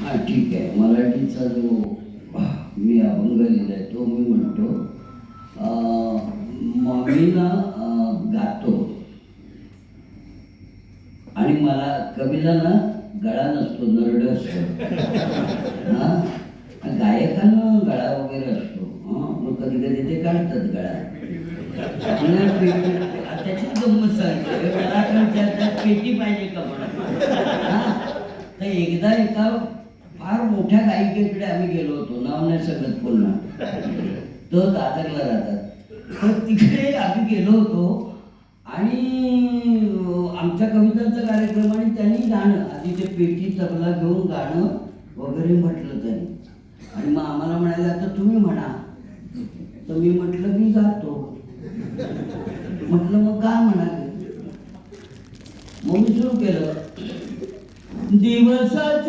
हा ठीक आहे. मराठीचा जो मी अभंग आहे तो मी म्हणतो. मम्मीला गातो. आणि मला कवीला ना गळा नसतो नरड असतो. हा? गायकांना गळा वगैरे असतो. हा? मग कधी कधी ते काढतात गळा. त्याची गंमत सांगते. मला विचारतात पेटी पाहिजे का म्हणून? तर एकदा एका फार मोठ्या गायिकेकडे आम्ही गेलो होतो. नाव नाही सगळं पुन्हा. तो दादरला राहतात. तर तिकडे आम्ही गेलो होतो आणि आमच्या कवितांचा कार्यक्रम आणि त्यांनी गाणं आधी ते पेटी तबला घेऊन गाणं वगैरे म्हटलं त्यांनी. आणि मग आम्हाला म्हणायला आता तुम्ही म्हणा. तर मी म्हटलं मी गातो. म्हटलं मग का म्हणाले? मग मी सुरू केलं. दिवसात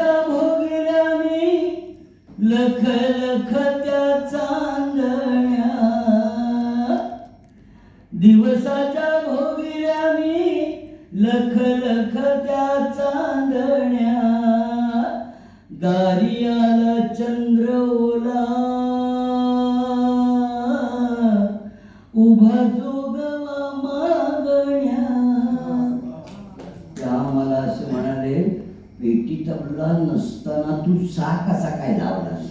लख त्या चांदण्या दिवसाच्या भोगल्या मी लख लख त्या चांदण्या दारी आला चंद्र ओला लग्न नसताना तू सा कसा काय लावलास?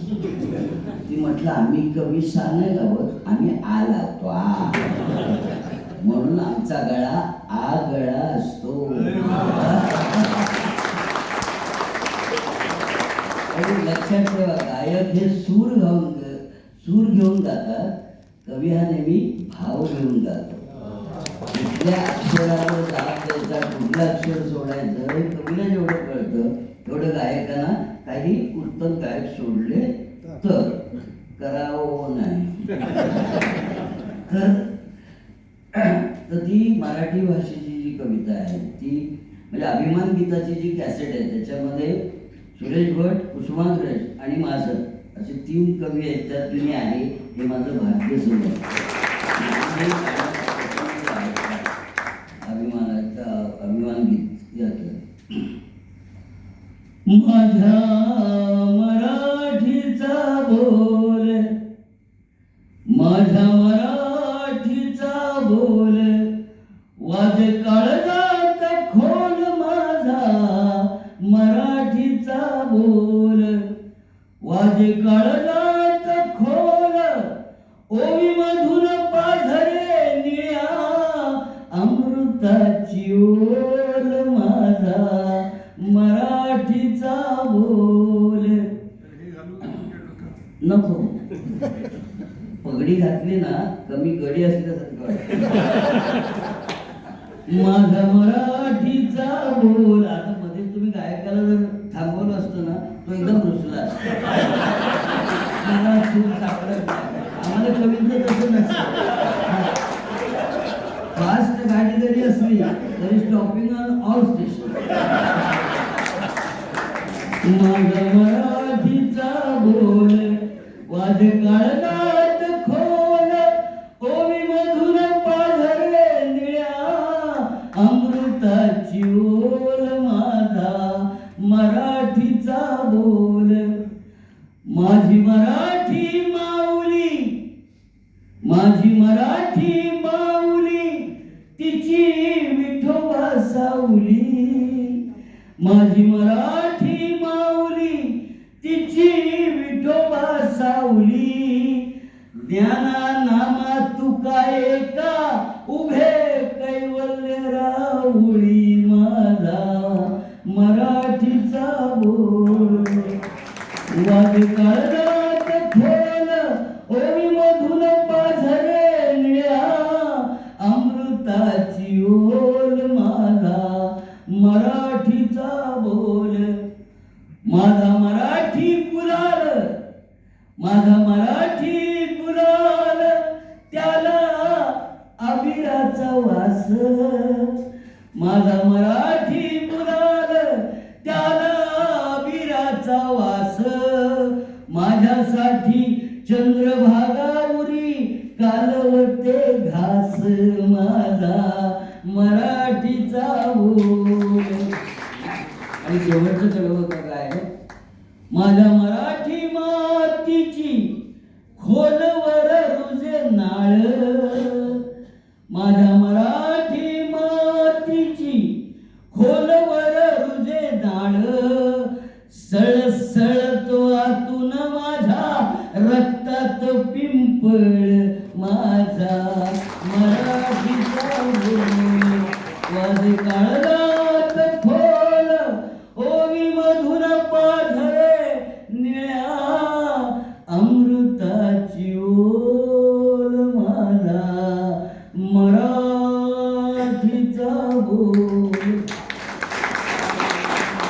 ती म्हटलं आम्ही कवी सा नाही लावत आम्ही आ लावतो आ. म्हणून आमचा गळा आ गळा असतो. लक्षात ठेवा गायक हे सूर घेऊन सूर घेऊन जातात कवी हा नेहमी भाव घेऊन जातो. कुठल्या अक्षरावर जात द्यायचा कुठलं अक्षर सोडायचं? हे कवीला जेवढं करावं हो हो नाही. तर ती मराठी भाषेची जी कविता आहे ती म्हणजे अभिमान गीताची जी कॅसेट आहे त्याच्यामध्ये सुरेश भट कुसुमाग्रज आणि माझं असे तीन कवी आहेत त्यात मी आहे हे माझं भाग्य समज अभिमानाचा अभिमान गीत यातलं. माझ्या मराठीचा बोल माझ्या मराठीचा बोल. वाज काळजात खोल माझा मराठीचा बोल. वाज काळजात खोल. ओवी मधुर पाझरे निळ्या अमृताची ओल माझा मराठीचा बोल. नको. पगडी घातली ना कमी गडी असल्यासारखं माझा मराठीचा बोल आता मध्ये तुम्ही गायकाला जर थांबवलं असतं ना तो एकदम रुसला मला सूर सापडत आम्हाला कवींचं तसं नसतं. फास्ट गाडी जरी असली तरी स्टॉपिंग ऑन ऑल स्टेशन माझा मराठीचा बोल वाज काळजात माझी मराठी माऊली माझी मराठी माऊली तिची विठोबा सावली माझी मराठी माऊली तिची विठोबा सावली ज्ञाना काळजात खोल ओवी मधुन अमृताची ओल माझा मराठीचा बोल. माझा मराठी कुराल माझा मराठी कुराल त्याला अबिराचा वास. माझा मराठी माझ्यासाठी चंद्रभागावरी कालवते घास माझा मराठीचा बोल आणि शेवटचं चढवत काय माझ्या मराठी मातीची खोलवर रुजे नाळ. माझ्या मरा